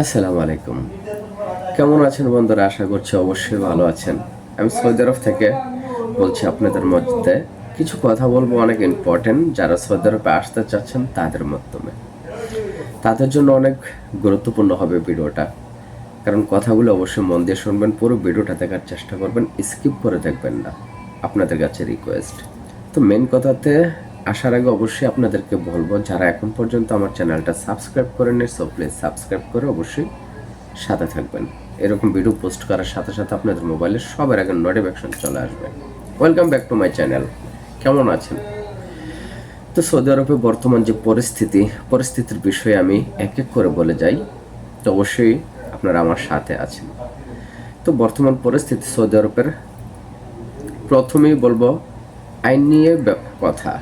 আসসালামু আলাইকুম। কেমন আছেন বন্ধুরা? আশা করছি অবশ্যই ভালো আছেন। আমি সৌদি আরব থেকে বলছি, আপনাদের মধ্যে কিছু কথা বলব অনেক ইম্পর্টেন্ট যারা সৌদি আরবে আসতে চাচ্ছেন, তাদের মাধ্যমে। তাদের জন্য অনেক গুরুত্বপূর্ণ হবে ভিডিওটা। কারণ কথাগুলো অবশ্যই মন দিয়ে শুনবেন, পুরো ভিডিওটা দেখার চেষ্টা করবেন স্কিপ করে দেখবেন না। আপনাদের কাছে রিকোয়েস্ট তো মেন কথাতে আসার আগে অবশ্যই আপনাদেরকে বলব, যারা এখন পর্যন্ত আমার চ্যানেলটা সাবস্ক্রাইব করেননি সো প্লিজ সাবস্ক্রাইব করে অবশ্যই সাথে থাকবেন। এরকম ভিডিও পোস্ট করার সাথে সাথে আপনাদের মোবাইলে সবার আগে নোটিফিকেশন চলে আসবে। Welcome back to my channel কেমন আছেন? তো সৌদি আরবে বর্তমান যে পরিস্থিতি, পরিস্থিতির বিষয়ে আমি এক এক করে বলে যাই। তো অবশ্যই আপনারা আমার সাথে আছেন। তো বর্তমান পরিস্থিতি সৌদি আরবের প্রথমেই বলব, আইন নিয়ে কথা।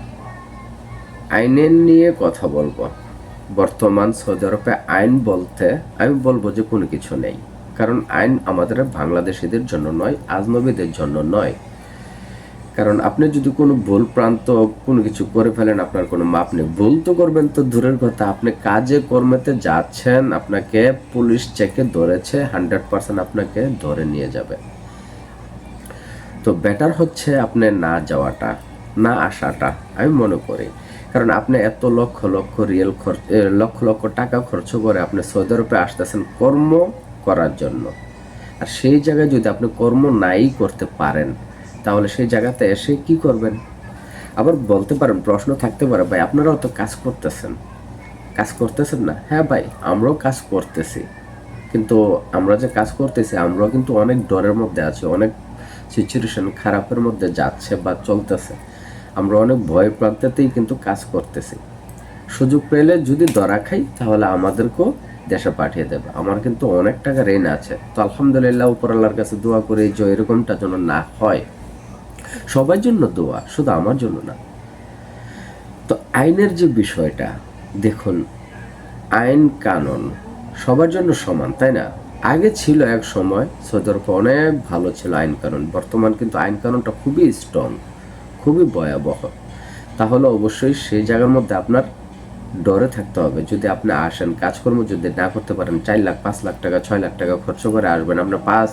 আইনের নিয়ে কথা বলব। বর্তমান সৌদি আরবে আইন বলতে আমি বলব যে কোনো কিছু নেই। কারণ আইন আমাদের বাংলাদেশিদের জন্য নয়, আজনবীদের জন্য নয়। কারণ আপনি যদি কোনো ভুল প্রান্ত কোনো কিছু করে ফেলেন, আপনার কোনো মাপ নেই। ভুল তো করবেন তো দূরের কথা। আপনি কাজে, কর্মেতে যাচ্ছেন, আপনাকে পুলিশ চেকে ধরেছে, হান্ড্রেড পার্সেন্ট আপনাকে ধরে নিয়ে যাবে। তো বেটার হচ্ছে আপনি না যাওয়াটা, না আসাটা, আমি মনে করি। কারণ আপনি এত লক্ষ লক্ষ রিয়েল খরচ লক্ষ লক্ষ টাকা খরচ করে আপনি সৌদি আরবে আসতেছেন কর্ম করার জন্য। আর সেই জায়গায় যদি আপনি কর্ম নাই করতে পারেন, তাহলে সেই জায়গাতে এসে কি করবেন? আবার বলতে পারেন, প্রশ্ন থাকতে পারে, ভাই, আপনারাও তো কাজ করতেছেন। কাজ করতেছেন না? হ্যাঁ ভাই, আমরাও কাজ করতেছি। কিন্তু আমরা যে কাজ করতেছি, আমরাও কিন্তু অনেক ডরের মধ্যে আছি, অনেক সিচুয়েশন খারাপের মধ্যে যাচ্ছে বা চলতেছে। আমরা অনেক ভয় প্রান্তেতেই কিন্তু কাজ করতেছি। সুযোগ পেলে যদি ধরা খাই, তাহলে আমাদেরকেও দেশে পাঠিয়ে দেবে। আমার কিন্তু অনেক টাকা ঋণ আছে। তো আলহামদুলিল্লাহ উপর আল্লাহর কাছে দোয়া করি যে এরকমটা যেন না হয়। সবার জন্য দোয়া, শুধু আমার জন্য না। তো আইনের যে বিষয়টা, দেখুন, আইন কানুন সবার জন্য সমান, তাই না? আগে ছিল এক সময় সৌদি অনেক ভালো ছিল আইন কানুন। বর্তমান কিন্তু আইন কানুনটা খুবই স্ট্রং খুবই ভয়াবহ। তাহলে অবশ্যই সেই জায়গার মধ্যে আপনার ডরে থাকতে হবে। যদি আপনি আসেন, কাজকর্ম যদি না করতে পারেন, চার লাখ, পাঁচ লাখ টাকা, ছয় লাখ টাকা খরচ করে আসবেন। আপনার পাঁচ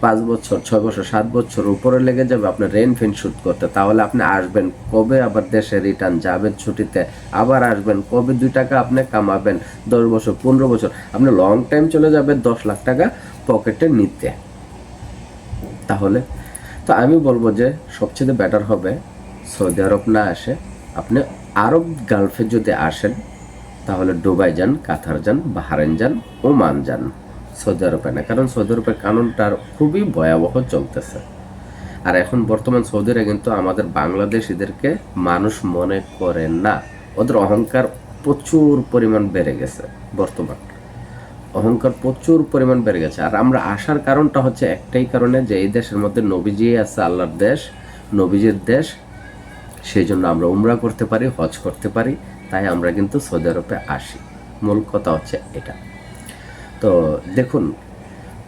পাঁচ বছর, ছয় বছর, সাত বছর উপরে লেগে যাবে আপনার রেন ফেন শুট করতে। তাহলে আপনি আসবেন কবে আবার দেশে রিটার্ন যাবেন ছুটিতে? আবার আসবেন কবে দুই টাকা আপনি কামাবেন? দশ বছর, পনেরো বছর? আপনি লং টাইম চলে যাবে দশ লাখ টাকা পকেটে নিতে। তাহলে তো আমি বলব যে সবচেয়ে বেটার হবে সৌদি আরব না আসে। আপনি আরব গালফে যদি আসেন, তাহলে দুবাই যান, কাতার যান বাহারেন যান, ওমান যান, সৌদি আরবে না। কারণ সৌদি আরবের কানুনটার খুবই ভয়াবহ চলতেছে। আর এখন বর্তমান সৌদিরা কিন্তু আমাদের বাংলাদেশিদেরকে মানুষ মনে করে না। ওদের অহংকার প্রচুর পরিমাণ বেড়ে গেছে বর্তমান। অহংকার প্রচুর পরিমাণ বেড়ে গেছে। আর আমরা আসার কারণটা হচ্ছে একটাই কারণে যে এই দেশের মধ্যে নবীজি আছে, আল্লাহর দেশ, নবীজির দেশ। সেই জন্য আমরা উমরা করতে পারি, হজ করতে পারি, তাই আমরা কিন্তু সৌদি আরবে আসি। মূল কথা হচ্ছে এটা। তো দেখুন,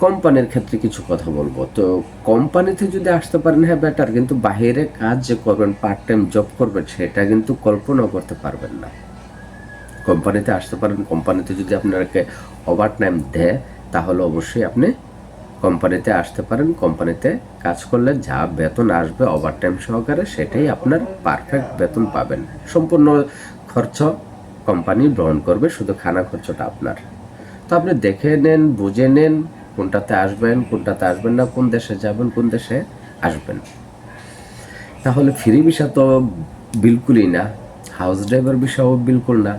কোম্পানির ক্ষেত্রে কিছু কথা বলব। তো কোম্পানিতে যদি আসতে পারেন হ্যাঁ বেটার কিন্তু বাইরে কাজ যে করবেন পার্ট টাইম জব করবেন, সেটা কিন্তু কল্পনাও করতে পারবেন না। কোম্পানিতে আসতে পারেন। কোম্পানিতে যদি আপনাকে ওভার টাইম দেয়, তাহলে অবশ্যই আপনি কোম্পানিতে আসতে পারেন। কোম্পানিতে কাজ করলে যা বেতন আসবে ওভার টাইম সহকারে, সেটাই আপনার পারফেক্ট বেতন পাবেন। সম্পূর্ণ খরচ কোম্পানি গ্রহণ করবে, শুধু খানা খরচটা আপনার। তো আপনি দেখে নেন, বুঝে নেন, কোনটাতে আসবেন কোনটাতে আসবেন না, কোন দেশে যাবেন, কোন দেশে আসবেন। তাহলে ফ্রি ভিসা তো বিলকুলই না হাউস ড্রাইভার বিষয়ও বিলকুল না।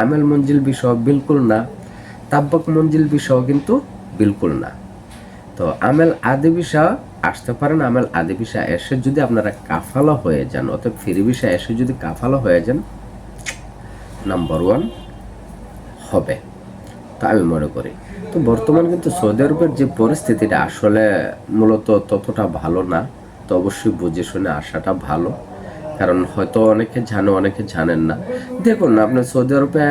আমেল মঞ্জিল বিষয় বিলকুল না, তাব্বাক মঞ্জিল বিষয় কিন্তু বিলকুল না। তো আমেল আদি ভিসা আসতে পারেন আমেল আদি ভিসা এসে যদি আপনারা কাফালা হয়ে যান অর্থাৎ ফ্রি ভিসা এসে যদি কাফালা হয়ে যান নাম্বার ওয়ান হবে। তা আমি মনে করি। তো বর্তমান কিন্তু সৌদি আরবের যে পরিস্থিতিটা আসলে মূলত ততটা ভালো না, তো অবশ্যই বুঝে শুনে আসাটা ভালো। কারণ হয়তো অনেকে জানে, অনেকে জানেন না। দেখুন আপনার সৌদি আরবে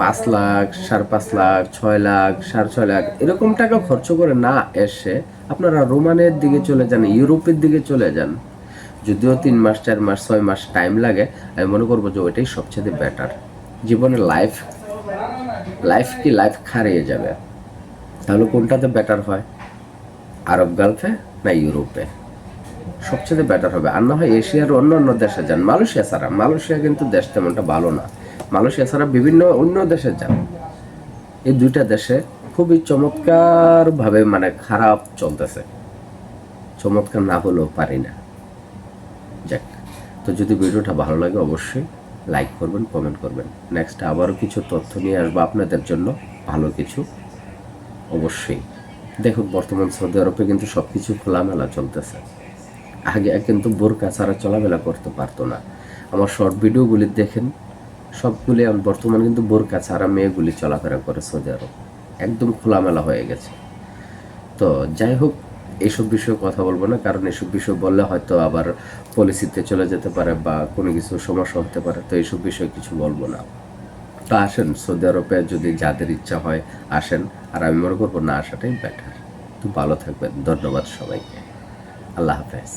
পাঁচ লাখ, সাড়ে পাঁচ লাখ, ছয় লাখ, সাড়ে ছয় লাখ, এরকম টাকা খরচ করে না এসে আপনারা রোমানের দিকে চলে যান, ইউরোপের দিকে চলে যান। যদিও তিন মাস, চার মাস, ছয় মাস টাইম লাগে, আমি মনে করব যে ওইটাই সবচেয়ে বেটার জীবনে লাইফ লাইফ কি লাইফ হারিয়ে যাবে। তাহলে কোনটাতে বেটার হয়? আরব গালফে না ইউরোপে সবচেয়ে বেটার হবে। আর না হয় এশিয়ার অন্য অন্য দেশে যান। মালয়েশিয়া ছাড়া। মালয়েশিয়া কিন্তু দেশ তেমনটা ভালো না। মালয়েশিয়া ছাড়া বিভিন্ন অন্য দেশে যান। এই দুইটা দেশে খুবই চমৎকার ভাবে মানে খারাপ চলতেছে। চমৎকার না হলেও পারি না। যাক, তো যদি ভিডিওটা ভালো লাগে অবশ্যই লাইক করবেন কমেন্ট করবেন। নেক্সট আবারও কিছু তথ্য নিয়ে আসব আপনাদের জন্য। ভালো কিছু। অবশ্যই। দেখুন, বর্তমান সৌদি আরবে কিন্তু সব কিছু খোলামেলা চলতেছে। আগে কিন্তু বোরকা ছাড়া চলাফেরা করতে পারতো না। আমার শর্ট ভিডিওগুলি দেখেন, সবগুলি বর্তমান কিন্তু বোরকা ছাড়া মেয়েগুলি চলাফেরা করে সৌদি আরব একদম খোলামেলা হয়ে গেছে। তো যাই হোক এইসব বিষয়ে কথা বলব না, কারণ এসব বিষয় বললে হয়তো আবার পলিসিতে চলে যেতে পারে বা কোনো কিছু সমস্যা হতে পারে, তো এইসব বিষয়ে কিছু বলব না। তো আসেন সৌদি আরবে যদি যাদের ইচ্ছা হয় আসেন, আর আমি মনে করব না, আসাটাই বেটার তো ভালো থাকবেন, ধন্যবাদ সবাইকে। আল্লাহ হাফেজ